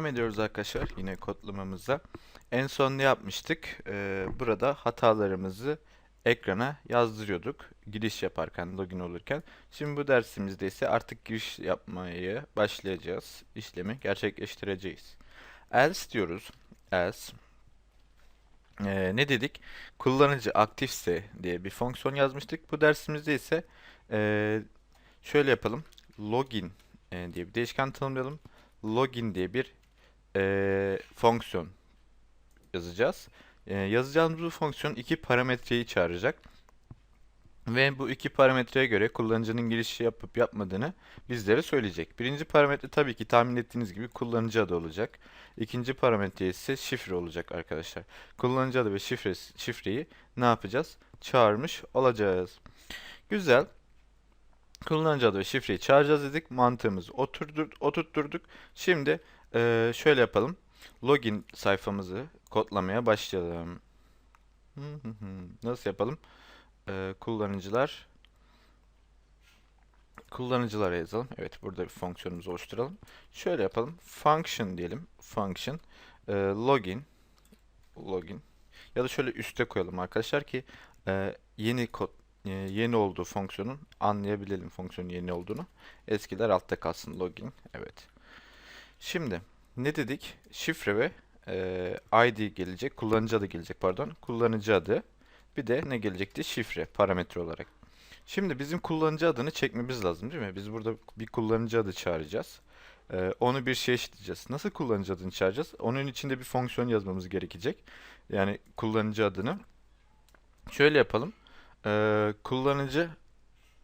Devam ediyoruz arkadaşlar yine kodlamamıza. En son ne yapmıştık? Ee, burada hatalarımızı ekrana yazdırıyorduk. Giriş yaparken, login olurken. Şimdi bu dersimizde ise artık giriş yapmaya başlayacağız. İşlemi gerçekleştireceğiz. Else diyoruz. Else. Ee, ne dedik? Kullanıcı aktifse diye bir fonksiyon yazmıştık. Bu dersimizde ise ee, şöyle yapalım. Login e, diye bir değişken tanımlayalım. Login diye bir e, fonksiyon yazacağız. E, yazacağımız bu fonksiyon iki parametreyi çağıracak. Ve bu iki parametreye göre kullanıcının girişi yapıp yapmadığını bizlere söyleyecek. Birinci parametre tabii ki tahmin ettiğiniz gibi kullanıcı adı olacak. İkinci parametre ise şifre olacak arkadaşlar. Kullanıcı adı ve şifre, şifreyi ne yapacağız? Çağırmış olacağız. Güzel. Kullanıcı adı ve şifreyi çağıracağız dedik. Mantığımızı oturdur, oturtturduk. Şimdi eee, şöyle yapalım. Login sayfamızı kodlamaya başlayalım. Nasıl yapalım? Eee, kullanıcılar kullanıcılara yazalım. Evet, burada bir fonksiyonumuzu oluşturalım. Şöyle yapalım. Function diyelim. Function eee, login login ya da şöyle üste koyalım arkadaşlar ki eee, yeni kod e, yeni olduğu fonksiyonun anlayabilelim fonksiyonun yeni olduğunu. Eskiler altta kalsın login. Evet. Şimdi ne dedik? Şifre ve e, ID gelecek. Kullanıcı adı gelecek pardon. Kullanıcı adı. Bir de ne gelecekti? Şifre parametre olarak. Şimdi bizim kullanıcı adını çekmemiz lazım değil mi? Biz burada bir kullanıcı adı çağıracağız. E, onu bir şey eşitleyeceğiz. Nasıl kullanıcı adını çağıracağız? Onun içinde bir fonksiyon yazmamız gerekecek. Yani kullanıcı adını. Şöyle yapalım. Ee, kullanıcı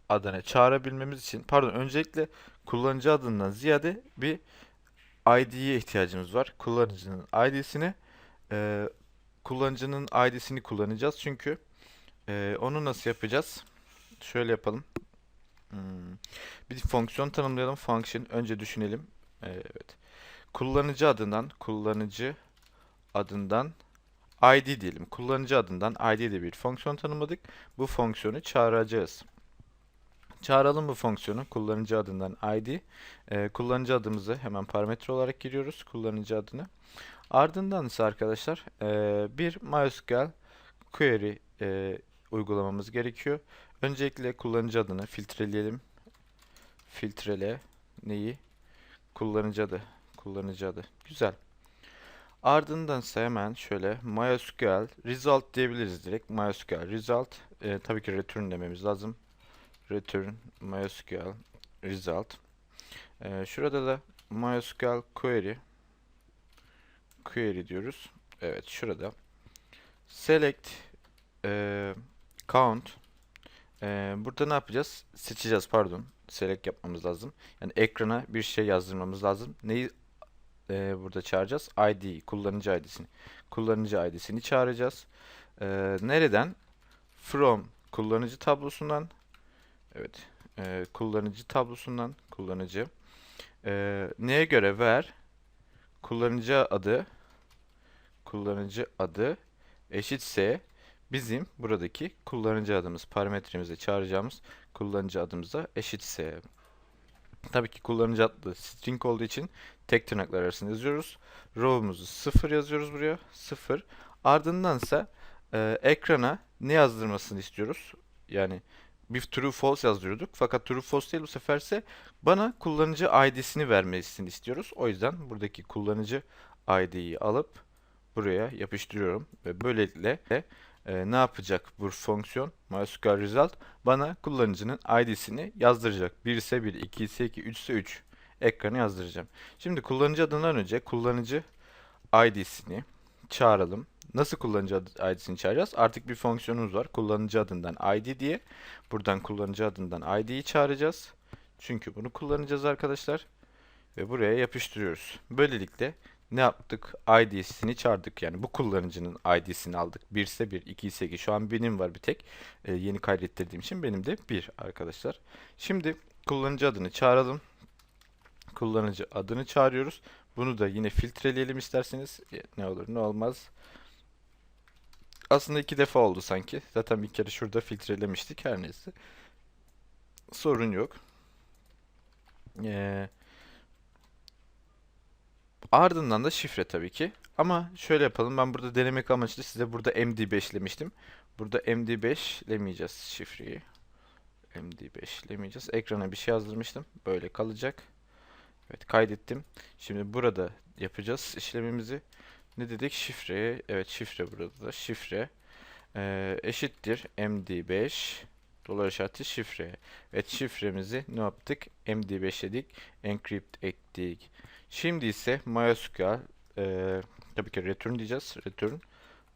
adını çağırabilmemiz için pardon öncelikle kullanıcı adından ziyade bir ID'ye ihtiyacımız var. Kullanıcının ID'sini e, kullanıcının ID'sini kullanacağız çünkü e, onu nasıl yapacağız? Şöyle yapalım. Hmm. Bir fonksiyon tanımlayalım. Function önce düşünelim. Evet. Kullanıcı adından kullanıcı adından ID diyelim. Kullanıcı adından ID de bir fonksiyon tanımladık. Bu fonksiyonu çağıracağız. Çağıralım bu fonksiyonu kullanıcı adından ID. Ee, kullanıcı adımızı hemen parametre olarak giriyoruz. Kullanıcı adını. Ardından ise arkadaşlar e, bir MySQL query e, uygulamamız gerekiyor. Öncelikle kullanıcı adını filtreleyelim. Filtrele neyi? Kullanıcı adı. Kullanıcı adı. Güzel. Ardından ise hemen şöyle MySQL result diyebiliriz direkt. MySQL result e, tabii ki return dememiz lazım. Return MySQL result. E, şurada da MySQL query query diyoruz. Evet şurada select e, count e, burada ne yapacağız? Seçeceğiz pardon. Select yapmamız lazım. Yani ekrana bir şey yazdırmamız lazım. Neyi e, burada çağıracağız? ID, kullanıcı ID'sini. Kullanıcı ID'sini çağıracağız. E, nereden? From kullanıcı tablosundan. Evet. E, kullanıcı tablosundan kullanıcı. E, neye göre ver? Kullanıcı adı kullanıcı adı eşitse bizim buradaki kullanıcı adımız parametremize çağıracağımız kullanıcı adımıza eşitse Tabii ki kullanıcı adlı string olduğu için tek tırnaklar arasında yazıyoruz. Row'umuzu 0 yazıyoruz buraya. 0. Ardından ise e, ekrana ne yazdırmasını istiyoruz? Yani bir true false yazdırıyorduk. Fakat true false değil bu seferse bana kullanıcı ID'sini vermesini istiyoruz. O yüzden buradaki kullanıcı ID'yi alıp buraya yapıştırıyorum ve böylelikle e, ne yapacak bu fonksiyon MySQL result bana kullanıcının ID'sini yazdıracak. 1 ise 1, 2 ise 2, 3 ise 3 ekranı yazdıracağım. Şimdi kullanıcı adından önce kullanıcı ID'sini çağıralım. Nasıl kullanıcı ID'sini çağıracağız? Artık bir fonksiyonumuz var. Kullanıcı adından ID diye. Buradan kullanıcı adından ID'yi çağıracağız. Çünkü bunu kullanacağız arkadaşlar. Ve buraya yapıştırıyoruz. Böylelikle ne yaptık? ID'sini çağırdık. Yani bu kullanıcının ID'sini aldık. 1 ise 1, 2 ise 2. Şu an benim var bir tek. Ee, yeni kaydettirdiğim için benim de 1 arkadaşlar. Şimdi kullanıcı adını çağıralım. Kullanıcı adını çağırıyoruz. Bunu da yine filtreleyelim isterseniz. E, Ne olur ne olmaz. Aslında iki defa oldu sanki. Zaten bir kere şurada filtrelemiştik. Her neyse. Sorun yok. Ee, Ardından da şifre tabii ki. Ama şöyle yapalım. Ben burada denemek amaçlı size burada MD5'lemiştim. Burada MD5'lemeyeceğiz şifreyi. MD5'lemeyeceğiz. Ekrana bir şey yazdırmıştım. Böyle kalacak. Evet kaydettim. Şimdi burada yapacağız işlemimizi. Ne dedik? Şifreye. Evet şifre burada da. Şifre eee, eşittir MD5 dolar işareti şifre. Evet şifremizi ne yaptık? MD5'ledik. Encrypt ettik. Şimdi ise MySQL eee tabii ki return diyeceğiz. Return.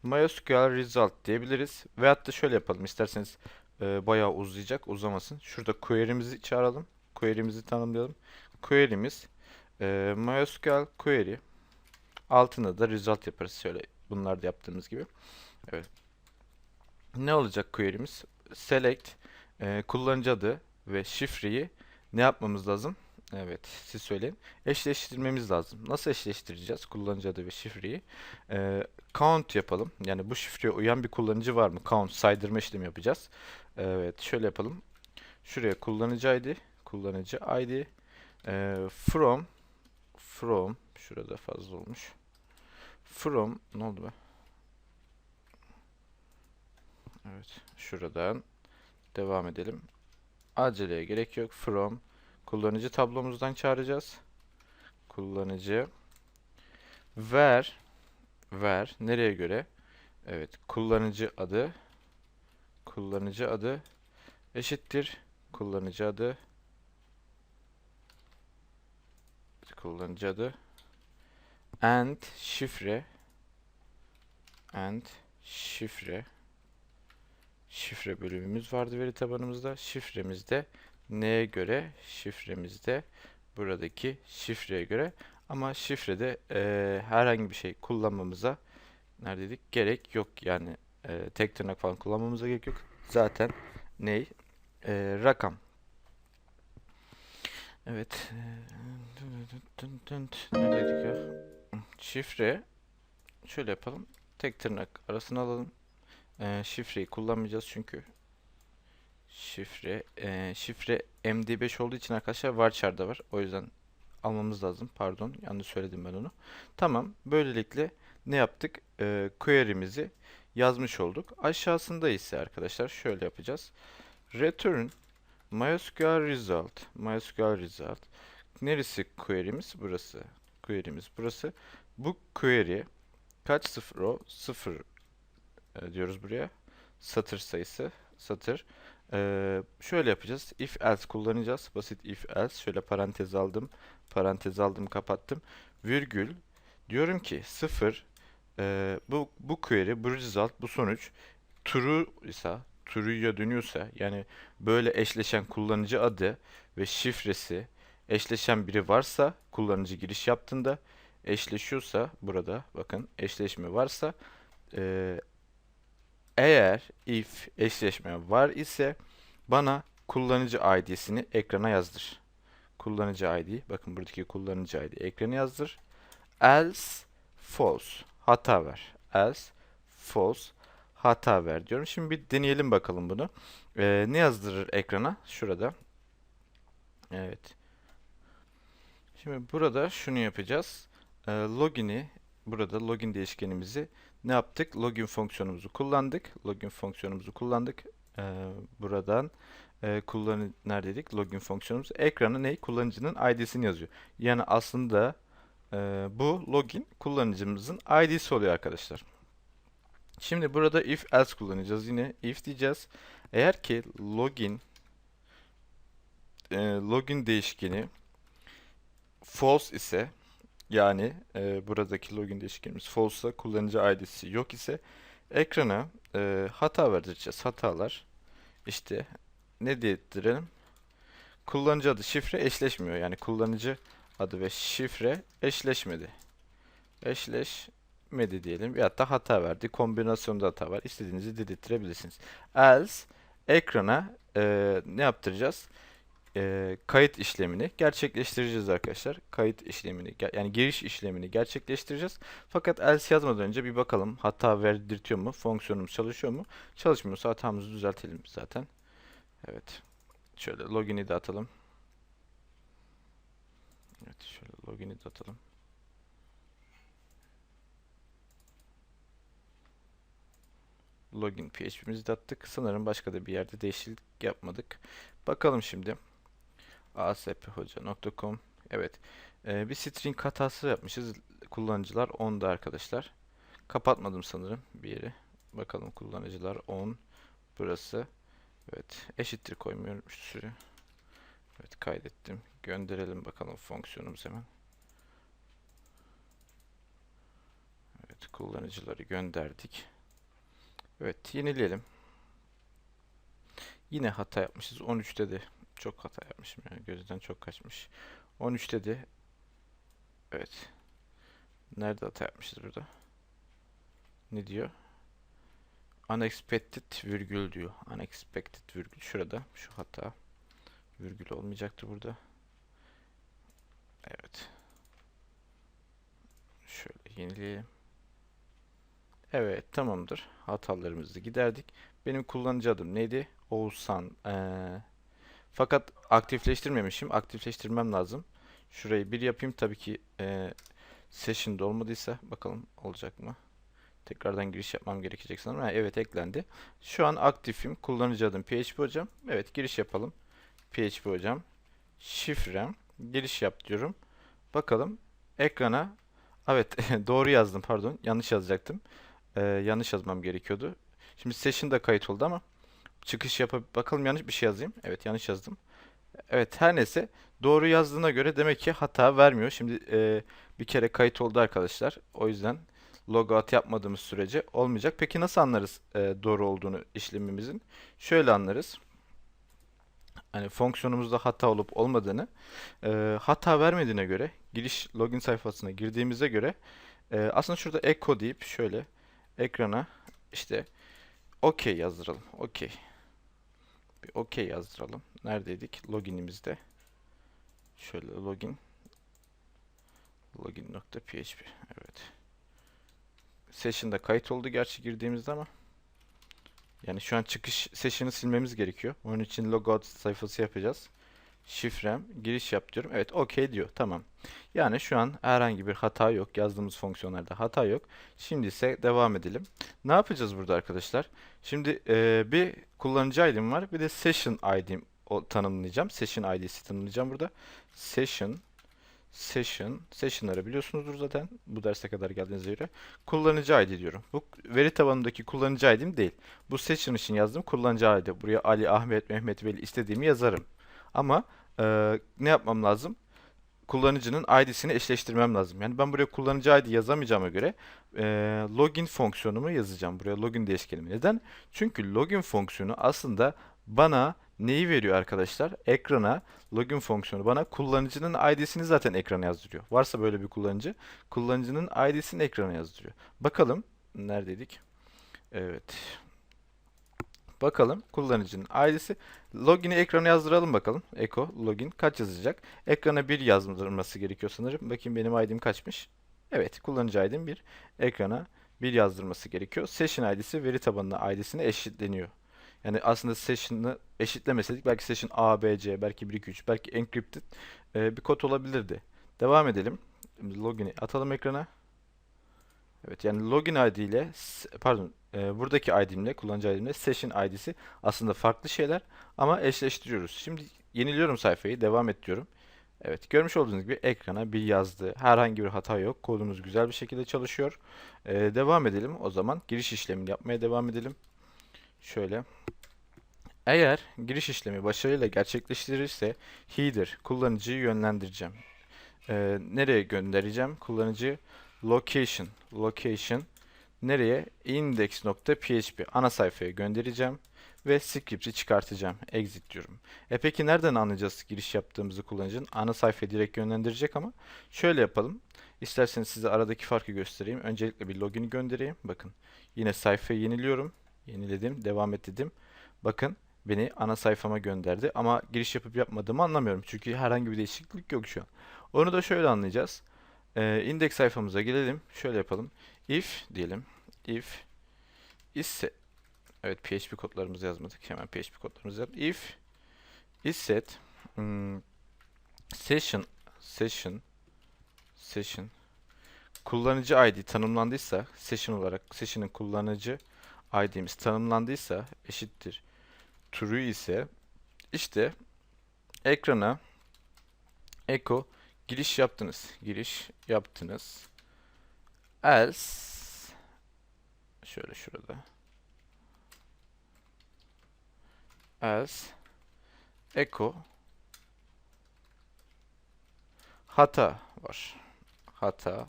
MySQL result diyebiliriz. Veyahut da şöyle yapalım. İsterseniz eee, bayağı uzayacak. Uzamasın. Şurada query'mizi çağıralım. Query'mizi tanımlayalım. Query'miz eee MySQL query. Altına da result yaparız. Şöyle bunlarda yaptığımız gibi. Evet. Ne olacak query'miz? Select eee, kullanıcı adı ve şifreyi ne yapmamız lazım? Evet, siz söyleyin. Eşleştirmemiz lazım. Nasıl eşleştireceğiz kullanıcı adı ve şifreyi? Eee, count yapalım. Yani bu şifreye uyan bir kullanıcı var mı? Count saydırma işlemi yapacağız. Evet, şöyle yapalım. Şuraya kullanıcı ID, kullanıcı ID eee, from from şurada fazla olmuş. From ne oldu be? Evet, şuradan devam edelim. Aceleye gerek yok. From kullanıcı tablomuzdan çağıracağız. Kullanıcı ver ver nereye göre? Evet, kullanıcı adı kullanıcı adı eşittir kullanıcı adı kullanıcı adı and şifre and şifre şifre bölümümüz vardı veri tabanımızda. Şifremizde neye göre? Şifremizde buradaki şifreye göre ama şifrede eee, herhangi bir şey kullanmamıza neredeydik? Gerek yok. Yani eee, tek tırnak falan kullanmamıza gerek yok. Zaten ney? Eee, rakam. Evet. Neredeydik ya? Şifre. Şöyle yapalım. Tek tırnak arasına alalım. Eee, şifreyi kullanmayacağız çünkü şifre eee, şifre MD5 olduğu için arkadaşlar varchar'da var. O yüzden almamız lazım. Pardon, yanlış söyledim ben onu. Tamam. Böylelikle ne yaptık? Eee query'mizi yazmış olduk. Aşağısında ise arkadaşlar şöyle yapacağız. Return MySQL result. MySQL result. Neresi query'miz? Burası. Query'miz burası. Bu query kaç sıfır o? Sıfır e, diyoruz buraya. Satır sayısı. Satır. Ee, şöyle yapacağız. If else kullanacağız. Basit if else. Şöyle parantez aldım. Parantez aldım kapattım. Virgül. Diyorum ki sıfır. e, bu, bu query, bu result, bu sonuç true ise true'ya dönüyorsa yani böyle eşleşen kullanıcı adı ve şifresi eşleşen biri varsa kullanıcı giriş yaptığında eşleşiyorsa burada bakın eşleşme varsa e, eğer if eşleşme var ise bana kullanıcı ID'sini ekrana yazdır. Kullanıcı ID, bakın buradaki kullanıcı ID ekrana yazdır. Else false, hata ver. Else false, hata ver diyorum. Şimdi bir deneyelim bakalım bunu. Ee, ne yazdırır ekrana? Şurada. Evet. Şimdi burada şunu yapacağız. Ee, login'i burada login değişkenimizi ne yaptık? Login fonksiyonumuzu kullandık. Login fonksiyonumuzu kullandık. Ee, buradan e, kullanı neredeydik? Login fonksiyonumuz ekrana ne? Kullanıcının ID'sini yazıyor. Yani aslında e, bu login kullanıcımızın ID'si oluyor arkadaşlar. Şimdi burada if else kullanacağız. Yine if diyeceğiz. Eğer ki login e, login değişkeni false ise yani e, buradaki login değişkenimiz false ise kullanıcı ID'si yok ise ekrana e, hata verdireceğiz. Hatalar işte ne diyelim? Kullanıcı adı şifre eşleşmiyor. Yani kullanıcı adı ve şifre eşleşmedi. Eşleşmedi diyelim. Ya da hata verdi. Kombinasyonda hata var. İstediğinizi dedirttirebilirsiniz. Else ekrana e, ne yaptıracağız? e, kayıt işlemini gerçekleştireceğiz arkadaşlar. Kayıt işlemini yani giriş işlemini gerçekleştireceğiz. Fakat else yazmadan önce bir bakalım hata verdirtiyor mu? Fonksiyonumuz çalışıyor mu? Çalışmıyorsa hatamızı düzeltelim zaten. Evet. Şöyle login'i de atalım. Evet şöyle login'i de atalım. Login PHP'mizi de attık. Sanırım başka da bir yerde değişiklik yapmadık. Bakalım şimdi asphoca.com Evet. Ee, bir string hatası yapmışız. Kullanıcılar 10'da arkadaşlar. Kapatmadım sanırım bir yeri. Bakalım kullanıcılar 10. Burası. Evet. Eşittir koymuyorum şu sürü. Evet kaydettim. Gönderelim bakalım fonksiyonumuz hemen. Evet kullanıcıları gönderdik. Evet yenileyelim. Yine hata yapmışız. 13'te de çok hata yapmışım yani gözden çok kaçmış. 13'te de evet. Nerede hata yapmışız burada? Ne diyor? Unexpected virgül diyor. Unexpected virgül şurada. Şu hata. Virgül olmayacaktı burada. Evet. Şöyle yenileyelim. Evet tamamdır. Hatalarımızı giderdik. Benim kullanıcı adım neydi? Oğuzhan. Ee, fakat aktifleştirmemişim. Aktifleştirmem lazım. Şurayı bir yapayım. Tabii ki e, session'da olmadıysa bakalım olacak mı? Tekrardan giriş yapmam gerekecek sanırım. Ha, evet eklendi. Şu an aktifim. Kullanıcı adım PHP hocam. Evet giriş yapalım. PHP hocam. Şifrem. Giriş yap diyorum. Bakalım ekrana. Evet doğru yazdım pardon. Yanlış yazacaktım. Ee, yanlış yazmam gerekiyordu. Şimdi session da kayıt oldu ama çıkış yapıp bakalım yanlış bir şey yazayım. Evet yanlış yazdım. Evet her neyse doğru yazdığına göre demek ki hata vermiyor. Şimdi e, bir kere kayıt oldu arkadaşlar. O yüzden logout yapmadığımız sürece olmayacak. Peki nasıl anlarız e, doğru olduğunu işlemimizin? Şöyle anlarız. Hani fonksiyonumuzda hata olup olmadığını e, hata vermediğine göre giriş login sayfasına girdiğimize göre e, aslında şurada echo deyip şöyle ekrana işte OK yazdıralım. OK. Bir OK yazdıralım. Neredeydik? Login'imizde. Şöyle login login.php. Evet. Session'da kayıt oldu gerçi girdiğimizde ama yani şu an çıkış session'ı silmemiz gerekiyor. Onun için logout sayfası yapacağız. Şifrem, giriş yap diyorum. Evet, OK diyor. Tamam. Yani şu an herhangi bir hata yok. Yazdığımız fonksiyonlarda hata yok. Şimdi ise devam edelim. Ne yapacağız burada arkadaşlar? Şimdi e, bir kullanıcı ID'm var. Bir de session ID'm tanımlayacağım. Session ID'si tanımlayacağım burada. Session Session, session'ları biliyorsunuzdur zaten bu derse kadar geldiğinize göre. Kullanıcı ID diyorum. Bu veri tabanındaki kullanıcı ID'm değil. Bu session için yazdım kullanıcı ID. Buraya Ali, Ahmet, Mehmet, Veli istediğimi yazarım. Ama e, ne yapmam lazım? Kullanıcının ID'sini eşleştirmem lazım. Yani ben buraya kullanıcı ID yazamayacağıma göre e, login fonksiyonumu yazacağım. Buraya login değişkenimi. Neden? Çünkü login fonksiyonu aslında bana neyi veriyor arkadaşlar? Ekrana login fonksiyonu bana kullanıcının ID'sini zaten ekrana yazdırıyor. Varsa böyle bir kullanıcı, kullanıcının ID'sini ekrana yazdırıyor. Bakalım neredeydik? Evet. Bakalım kullanıcının ID'si. Login'i ekrana yazdıralım bakalım. Echo login kaç yazacak? Ekrana 1 yazdırması gerekiyor sanırım. Bakayım benim ID'm kaçmış? Evet kullanıcı ID'm 1. Ekrana 1 yazdırması gerekiyor. Session ID'si veri tabanına ID'sine eşitleniyor. Yani aslında session'ı eşitlemeseydik belki session A, B, C, belki 1, 2, 3, belki encrypted e, bir kod olabilirdi. Devam edelim. Login'i atalım ekrana. Evet yani login ID ile pardon e, buradaki ID'imle kullanıcı ID'imle session ID'si aslında farklı şeyler ama eşleştiriyoruz. Şimdi yeniliyorum sayfayı devam et diyorum. Evet görmüş olduğunuz gibi ekrana bir yazdı. Herhangi bir hata yok. Kodumuz güzel bir şekilde çalışıyor. E, devam edelim o zaman. Giriş işlemini yapmaya devam edelim. Şöyle. Eğer giriş işlemi başarıyla gerçekleştirirse header kullanıcıyı yönlendireceğim. Ee, nereye göndereceğim? Kullanıcı location location nereye? index.php ana sayfaya göndereceğim ve script'i çıkartacağım. Exit diyorum. E peki nereden anlayacağız giriş yaptığımızı kullanıcının? Ana sayfaya direkt yönlendirecek ama şöyle yapalım. İsterseniz size aradaki farkı göstereyim. Öncelikle bir login'i göndereyim. Bakın yine sayfayı yeniliyorum. Yeniledim. Devam et dedim. Bakın beni ana sayfama gönderdi. Ama giriş yapıp yapmadığımı anlamıyorum. Çünkü herhangi bir değişiklik yok şu an. Onu da şöyle anlayacağız. Ee, index sayfamıza gelelim. Şöyle yapalım. If diyelim. If ise Evet PHP kodlarımızı yazmadık. Hemen PHP kodlarımızı yap. If is set hmm, session session session kullanıcı ID tanımlandıysa session olarak session'ın kullanıcı ID'miz tanımlandıysa eşittir true ise işte ekrana echo giriş yaptınız. Giriş yaptınız. Else şöyle şurada else echo hata var. Hata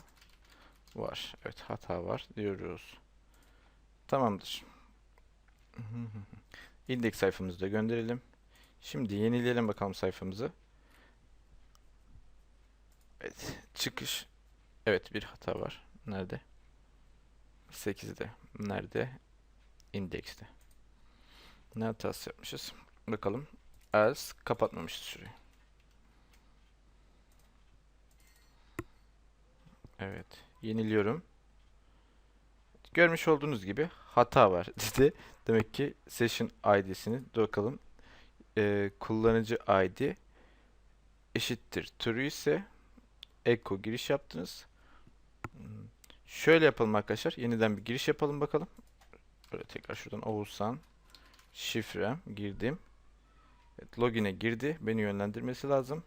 var. Evet hata var diyoruz. Tamamdır. İndeks sayfamızı da gönderelim. Şimdi yenileyelim bakalım sayfamızı. Evet. Çıkış. Evet bir hata var. Nerede? 8'de. Nerede? İndekste. Ne hatası yapmışız? Bakalım. Else kapatmamışız şurayı. Evet. Yeniliyorum. Görmüş olduğunuz gibi hata var dedi. Demek ki session ID'sini bakalım. Ee, kullanıcı ID eşittir true ise echo giriş yaptınız. Hmm. Şöyle yapalım arkadaşlar. Yeniden bir giriş yapalım bakalım. Böyle tekrar şuradan Oğuzhan şifrem girdim. Evet, login'e girdi. Beni yönlendirmesi lazım.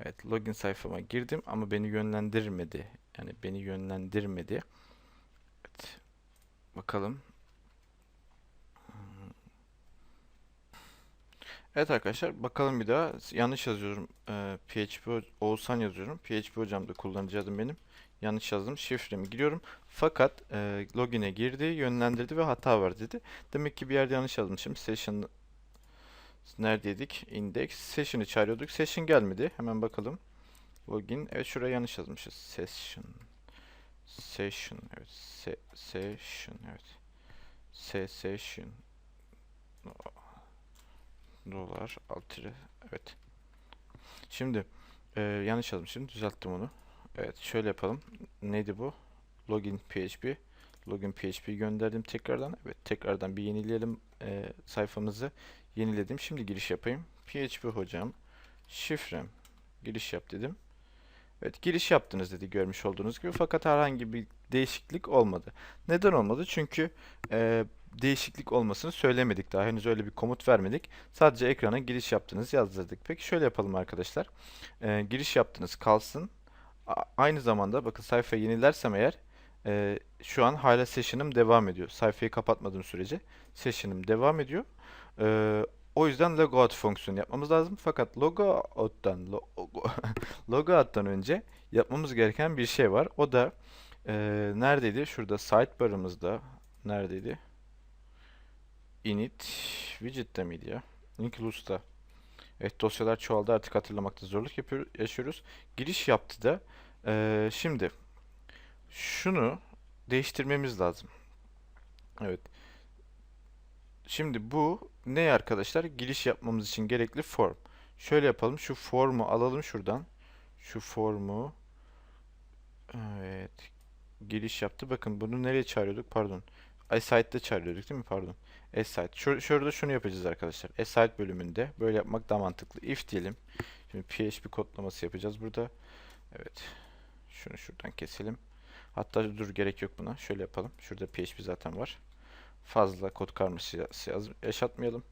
Evet, login sayfama girdim ama beni yönlendirmedi. Yani beni yönlendirmedi. Evet. Bakalım. Evet arkadaşlar bakalım bir daha. Yanlış yazıyorum. Ee, PHP Oğuzhan yazıyorum. PHP hocam da kullanıcı benim. Yanlış yazdım. Şifremi giriyorum. Fakat e, login'e girdi, yönlendirdi ve hata var dedi. Demek ki bir yerde yanlış yazmışım. Session neredeydik? Index. Session'ı çağırıyorduk. Session gelmedi. Hemen bakalım. Login. Evet şuraya yanlış yazmışız. Session. Session. Evet. Se session. Evet. Se session. Dolar. Alt Evet. Şimdi e, yanlış yazmışım. Düzelttim onu. Evet şöyle yapalım. Neydi bu? Login PHP. Login PHP gönderdim tekrardan. Evet tekrardan bir yenileyelim e, sayfamızı. Yeniledim. Şimdi giriş yapayım. PHP hocam. Şifrem. Giriş yap dedim. Evet giriş yaptınız dedi görmüş olduğunuz gibi. Fakat herhangi bir değişiklik olmadı. Neden olmadı? Çünkü e, değişiklik olmasını söylemedik daha. Henüz öyle bir komut vermedik. Sadece ekrana giriş yaptınız yazdırdık. Peki şöyle yapalım arkadaşlar. E, giriş yaptınız kalsın aynı zamanda bakın sayfayı yenilersem eğer e, şu an hala session'ım devam ediyor. Sayfayı kapatmadığım sürece session'ım devam ediyor. E, o yüzden logout fonksiyonu yapmamız lazım. Fakat logout'tan logo, logout'tan önce yapmamız gereken bir şey var. O da e, neredeydi? Şurada sidebar'ımızda neredeydi? İnit widget'te miydi ya? Include'da. Evet dosyalar çoğaldı artık hatırlamakta zorluk yapıyor, yaşıyoruz. Giriş yaptı da ee, şimdi şunu değiştirmemiz lazım. Evet. Şimdi bu ne arkadaşlar? Giriş yapmamız için gerekli form. Şöyle yapalım. Şu formu alalım şuradan. Şu formu Evet. Giriş yaptı. Bakın bunu nereye çağırıyorduk? Pardon. Asite'de çağırıyorduk değil mi? Pardon. Asite. Şur şurada şunu yapacağız arkadaşlar. Asite bölümünde böyle yapmak daha mantıklı. If diyelim. Şimdi PHP kodlaması yapacağız burada. Evet. Şunu şuradan keselim. Hatta dur gerek yok buna. Şöyle yapalım. Şurada PHP zaten var. Fazla kod karmaşası yaşatmayalım.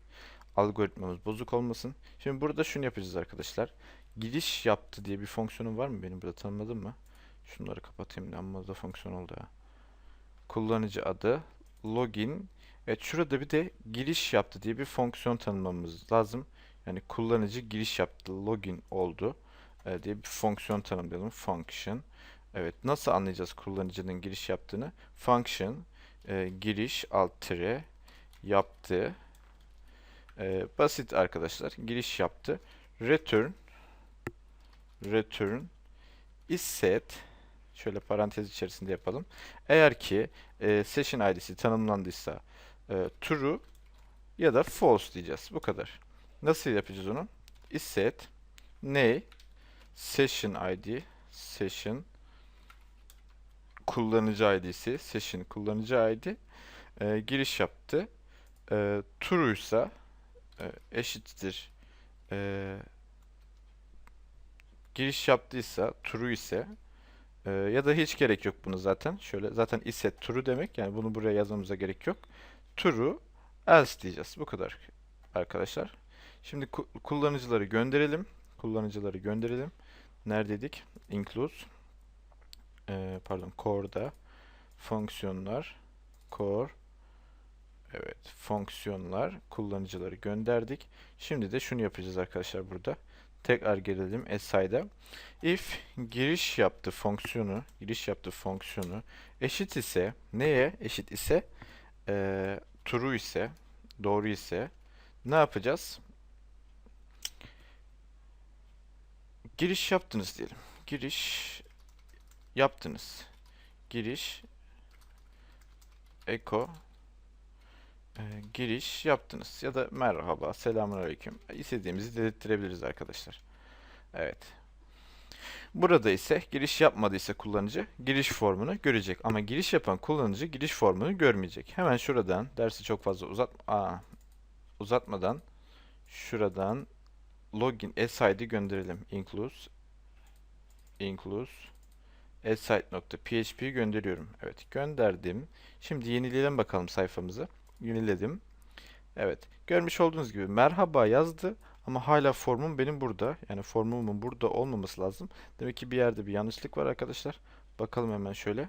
Algoritmamız bozuk olmasın. Şimdi burada şunu yapacağız arkadaşlar. Giriş yaptı diye bir fonksiyonum var mı? Benim burada tanımladım mı? Şunları kapatayım. Amma da fonksiyon oldu ya. Kullanıcı adı, login. Evet şurada bir de giriş yaptı diye bir fonksiyon tanımlamamız lazım. Yani kullanıcı giriş yaptı, login oldu e, diye bir fonksiyon tanımlayalım. Function. Evet, nasıl anlayacağız kullanıcının giriş yaptığını? Function e, giriş alt tire yaptı. E, basit arkadaşlar. Giriş yaptı. Return return is set şöyle parantez içerisinde yapalım. Eğer ki e, session id'si tanımlandıysa e, true ya da false diyeceğiz. Bu kadar. Nasıl yapacağız onu? Is set ne session id session kullanıcı id'si session kullanıcı id e, giriş yaptı. E, true ise e, eşittir e, giriş yaptıysa true ise Ee, ya da hiç gerek yok bunu zaten. Şöyle zaten iset true demek. Yani bunu buraya yazmamıza gerek yok. True else diyeceğiz. Bu kadar arkadaşlar. Şimdi ku- kullanıcıları gönderelim. Kullanıcıları gönderelim. Neredeydik? Include. Ee, pardon core'da fonksiyonlar core evet fonksiyonlar kullanıcıları gönderdik. Şimdi de şunu yapacağız arkadaşlar burada. Tekrar gelelim side'a. If giriş yaptı fonksiyonu, giriş yaptı fonksiyonu eşit ise neye eşit ise eee true ise doğru ise ne yapacağız? Giriş yaptınız diyelim. Giriş yaptınız. Giriş echo e, giriş yaptınız ya da merhaba, selamünaleyküm. İstediğimizi dedirttirebiliriz arkadaşlar. Evet. Burada ise giriş yapmadıysa kullanıcı giriş formunu görecek ama giriş yapan kullanıcı giriş formunu görmeyecek. Hemen şuradan dersi çok fazla uzat Aa, uzatmadan şuradan login SID gönderelim. include include site.php gönderiyorum. Evet gönderdim. Şimdi yenileyelim bakalım sayfamızı. Yeniledim. Evet. Görmüş olduğunuz gibi merhaba yazdı ama hala formum benim burada. Yani formumun burada olmaması lazım. Demek ki bir yerde bir yanlışlık var arkadaşlar. Bakalım hemen şöyle.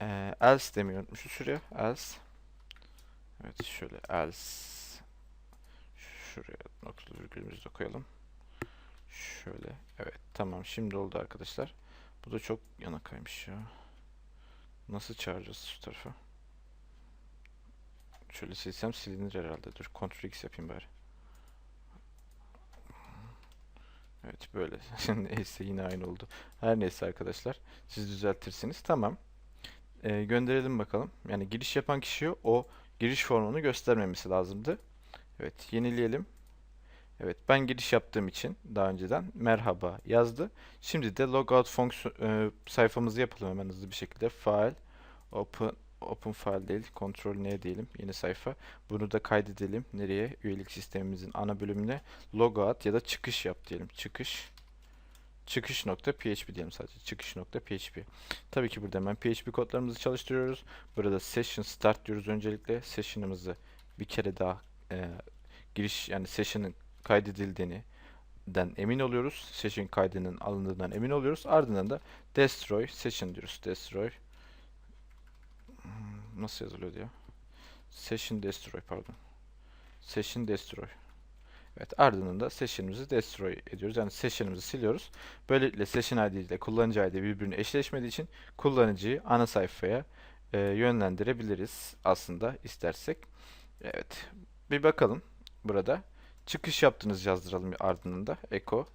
Ee, else demeyi unutmuşuz şuraya. Else. Evet şöyle else. Şuraya noktalı virgülümüzü de koyalım. Şöyle. Evet tamam şimdi oldu arkadaşlar. Bu da çok yana kaymış ya. Nasıl çağıracağız şu tarafa? Şöyle silsem silinir herhalde. Dur Ctrl X yapayım bari. Evet böyle. Neyse yine aynı oldu. Her neyse arkadaşlar. Siz düzeltirsiniz. Tamam. Ee, gönderelim bakalım. Yani giriş yapan kişiye o giriş formunu göstermemesi lazımdı. Evet yenileyelim. Evet ben giriş yaptığım için daha önceden merhaba yazdı. Şimdi de logout fonksiyon e, sayfamızı yapalım hemen hızlı bir şekilde. File open open file değil. Ctrl N diyelim. Yeni sayfa. Bunu da kaydedelim. Nereye? Üyelik sistemimizin ana bölümüne logout ya da çıkış yap diyelim. Çıkış çıkış.php diyelim sadece. Çıkış.php. Tabii ki burada hemen PHP kodlarımızı çalıştırıyoruz. Burada session start diyoruz öncelikle. Session'ımızı bir kere daha e, giriş yani session'ın kaydedildiğini den emin oluyoruz. Session kaydının alındığından emin oluyoruz. Ardından da destroy session diyoruz. Destroy nasıl yazılıyor ya? Session destroy pardon. Session destroy. Evet ardından da session'ımızı destroy ediyoruz. Yani session'ımızı siliyoruz. Böylelikle session ID ile kullanıcı ID birbirine eşleşmediği için kullanıcıyı ana sayfaya e, yönlendirebiliriz aslında istersek. Evet. Bir bakalım burada. Çıkış yaptınız yazdıralım ardından da. Echo.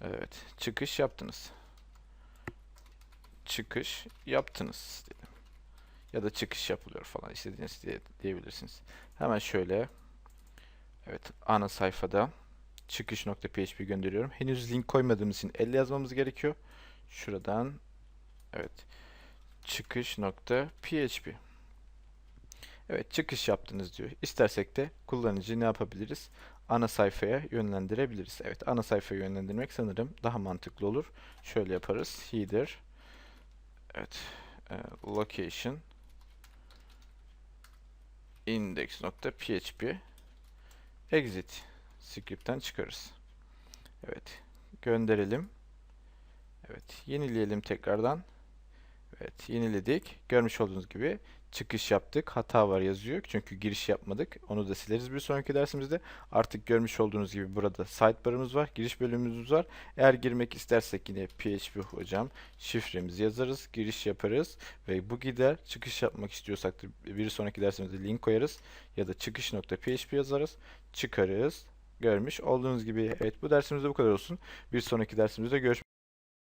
Evet. Çıkış yaptınız. Çıkış yaptınız. Dedim. Ya da çıkış yapılıyor falan istediğiniz diye, diyebilirsiniz. Hemen şöyle. Evet. Ana sayfada çıkış.php gönderiyorum. Henüz link koymadığımız için elle yazmamız gerekiyor. Şuradan evet çıkış.php Evet çıkış yaptınız diyor. İstersek de kullanıcı ne yapabiliriz? Ana sayfaya yönlendirebiliriz. Evet ana sayfaya yönlendirmek sanırım daha mantıklı olur. Şöyle yaparız. Header Evet e, location index.php exit script'ten çıkarız. Evet gönderelim. Evet yenileyelim tekrardan. Evet yeniledik. Görmüş olduğunuz gibi çıkış yaptık. Hata var yazıyor. Çünkü giriş yapmadık. Onu da sileriz bir sonraki dersimizde. Artık görmüş olduğunuz gibi burada sidebar'ımız var. Giriş bölümümüz var. Eğer girmek istersek yine PHP hocam şifremizi yazarız. Giriş yaparız. Ve bu gider. Çıkış yapmak istiyorsak da bir sonraki dersimizde link koyarız. Ya da çıkış.php yazarız. Çıkarız. Görmüş olduğunuz gibi evet bu dersimizde bu kadar olsun. Bir sonraki dersimizde görüşmek